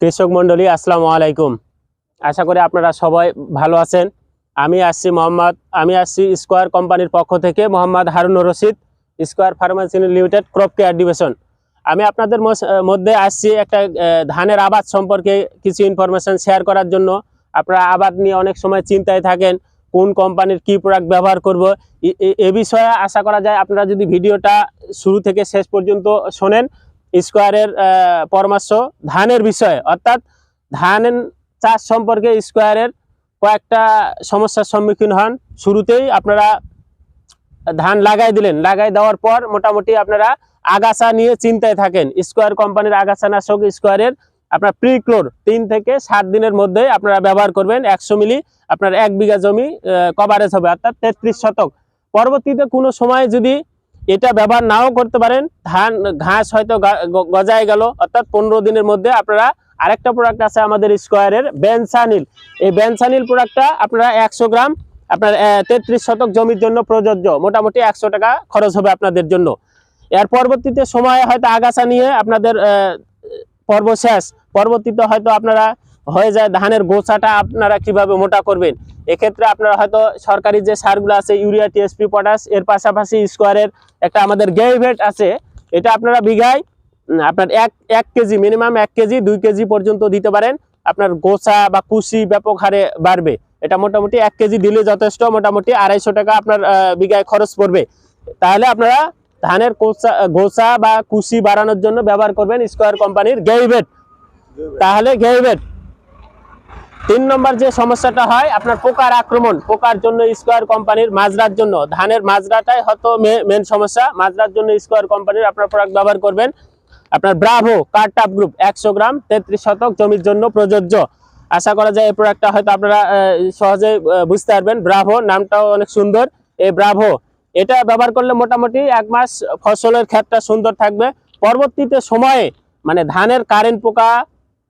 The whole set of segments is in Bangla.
কৃষক মণ্ডলী, আসসালামু আলাইকুম। আশা করি আপনারা সবাই ভালো আছেন। আমি আসছি মোহাম্মদ, আমি আসছি স্কোয়ার কোম্পানির পক্ষ থেকে Mohammad Harun Rashid, Square pharmacy limited crop care division. আমি আপনাদের মধ্যে আসছি একটা ধানের আবাদ সম্পর্কে কিছু ইনফরমেশন শেয়ার করার জন্য। আপনারা আবাদ নিয়ে অনেক সময় চিন্তায় থাকেন, কোন কোম্পানির কি প্রোডাক্ট ব্যবহার করব। এ- বিষয়ে আশা করা যায় আপনারা যদি ভিডিওটা শুরু থেকে শেষ পর্যন্ত শোনেন স্কোয়ারের পরামর্শ ধানের বিষয়ে। অর্থাৎ ধান চাষ সম্পর্কে স্কোয়ারের কয়েকটা সমস্যার সম্মুখীন হন। শুরুতেই আপনারা ধান লাগাই দিলেন। লাগাই দেওয়ার পর মোটামুটি আপনারা আগাছা নিয়ে চিন্তায় থাকেন। স্কোয়ার কোম্পানির আগাছা নাশক স্কোয়ারের আপনার প্রিক্লোর তিন থেকে সাত দিনের মধ্যে আপনারা ব্যবহার করবেন। একশো মিলি আপনার এক বিঘা জমি কভারেজ হবে। অর্থাৎ তেত্রিশ শতক। পরবর্তীতে কোনো সময় যদি এটা ব্যবহার নাও করতে পারেন। ধান, ঘাস হয়তো গজায় গেল। অর্থাৎ পনেরো দিনের মধ্যে আপনারা আরেকটা প্রোডাক্ট আছে আমাদের স্কোয়ারের বেনসানিল এই বেনসানিল প্রোডাক্টটা আপনারা একশো গ্রাম, আপনার তেত্রিশ শতক জমির জন্য প্রযোজ্য। মোটামুটি একশো টাকা খরচ হবে আপনাদের জন্য। এর পরবর্তীতে সময়ে হয়তো আগাছা নিয়ে আপনাদের পর্ব শেষ। পরবর্তীতে হয়তো আপনারা হয়ে যায়, ধানের গোছাটা আপনারা কীভাবে মোটা করবেন? এক্ষেত্রে আপনারা হয়তো সরকারি যে সারগুলো আছে, ইউরিয়া, টিএসপি, পটাশ, এর পাশাপাশি স্কোয়ারের একটা আমাদের গেইভেট আছে, এটা আপনারা বিঘায় আপনার এক এক কেজি, মিনিমাম এক কেজি, দুই কেজি পর্যন্ত দিতে পারেন। আপনার গোছা বা কুশি ব্যাপক হারে বাড়বে। এটা মোটামুটি এক কেজি দিলে যথেষ্ট, মোটামুটি আড়াইশো টাকা আপনার বিঘায় খরচ পড়বে। তাহলে আপনারা ধানের কোচা গোছা বা কুশি বাড়ানোর জন্য ব্যবহার করবেন স্কোয়ার কোম্পানির গেইভেট তাহলে গেইভেট তিন নম্বর যে সমস্যাটা হয়, আপনার পোকার আক্রমণ, পোকার জন্য স্কোয়ার কোম্পানির মাজরার জন্য, ধানের মাজরাটাই হয়তো মেন সমস্যা, মাজরার জন্য স্কোয়ার কোম্পানির আপনার প্রোডাক্ট ব্যবহার করবেন। আপনার ব্রাভো কার্টাপ গ্রুপ একশো গ্রাম, তেত্রিশ শতক জমির জন্য প্রযোজ্য। আশা করা যায় এই প্রোডাক্টটা হয়তো আপনারা সহজে বুঝতে পারবেন। ব্রাভো নামটাও অনেক সুন্দর। এই ব্রাভো এটা ব্যবহার করলে মোটামুটি এক মাস ফসলের ক্ষেতটা সুন্দর থাকবে। পরবর্তীতে সময়ে মানে ধানের কারেন্ট পোকা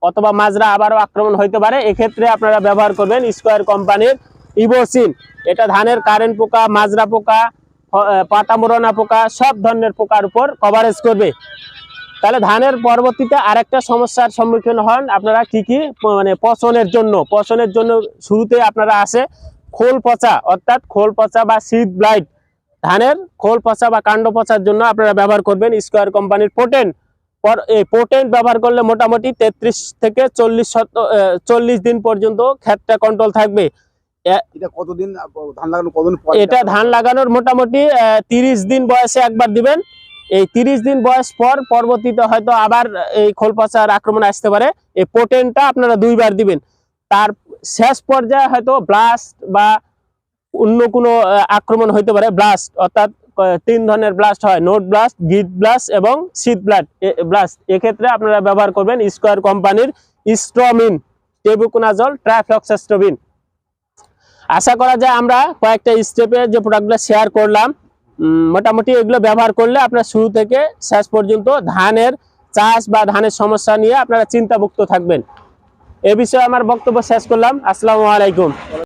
অথবা মাজরা আবারও আক্রমণ হইতে পারে, এক্ষেত্রে আপনারা ব্যবহার করবেন স্কোয়ার কোম্পানির ইবোসিন এটা ধানের কারেন্ট পোকা, মাজরা পোকা, হ- পাতা মোড়না পোকা, সব ধরনের পোকার উপর কভারেজ করবে। তাহলে ধানের পরবর্তীতে আরেকটা সমস্যার সম্মুখীন হন আপনারা কি কি মানে পচনের জন্য। পচনের জন্য শুরুতে আপনারা আসে খোল পচা, অর্থাৎ খোল পচা বা শীত ব্লাইট ধানের খোল পচা বা কাণ্ড পচার জন্য আপনারা ব্যবহার করবেন স্কোয়ার কোম্পানির পোটেন পর এই পোটেন্ট ব্যবহার করলে মোটামুটি তেত্রিশ থেকে চল্লিশ শত চল্লিশ দিন পর্যন্ত ক্ষেতটা কন্ট্রোল থাকবে। এটা কতদিন ধান লাগানো কতদিন এটা ধান লাগানোর মোটামুটি তিরিশ দিন বয়সে একবার দিবেন। এই তিরিশ দিন বয়স পর পরবর্তীতে হয়তো আবার এই খোল পচার আক্রমণ আসতে পারে। এই পোটেনটা আপনারা দুইবার দিবেন। তার শেষ পর্যায়ে হয়তো ব্লাস্ট বা অন্য কোনো আক্রমণ হইতে পারে ব্লাস্ট অর্থাৎ তিন ধরনের ব্লাস্ট হয় নোট ব্লাস্ট গিট ব্লাস্ট এবং শীত ব্লাড ব্লাস্ট এক্ষেত্রে আপনারা ব্যবহার করবেন স্কোয়ার কোম্পানির স্ট্রমিন টেবুকুনাজল ট্রাফ্লক্সাস্ট্রবিন আশা করা যায় আমরা কয়েকটা স্টেপে যে প্রোডাক্টগুলো শেয়ার করলাম মোটামুটি এগুলো ব্যবহার করলে আপনারা শুরু থেকে শেষ পর্যন্ত ধানের চাষ বা ধানের সমস্যা নিয়ে আপনারা চিন্তামুক্ত থাকবেন। এ বিষয়ে আমার বক্তব্য শেষ করলাম। আসসালামু আলাইকুম।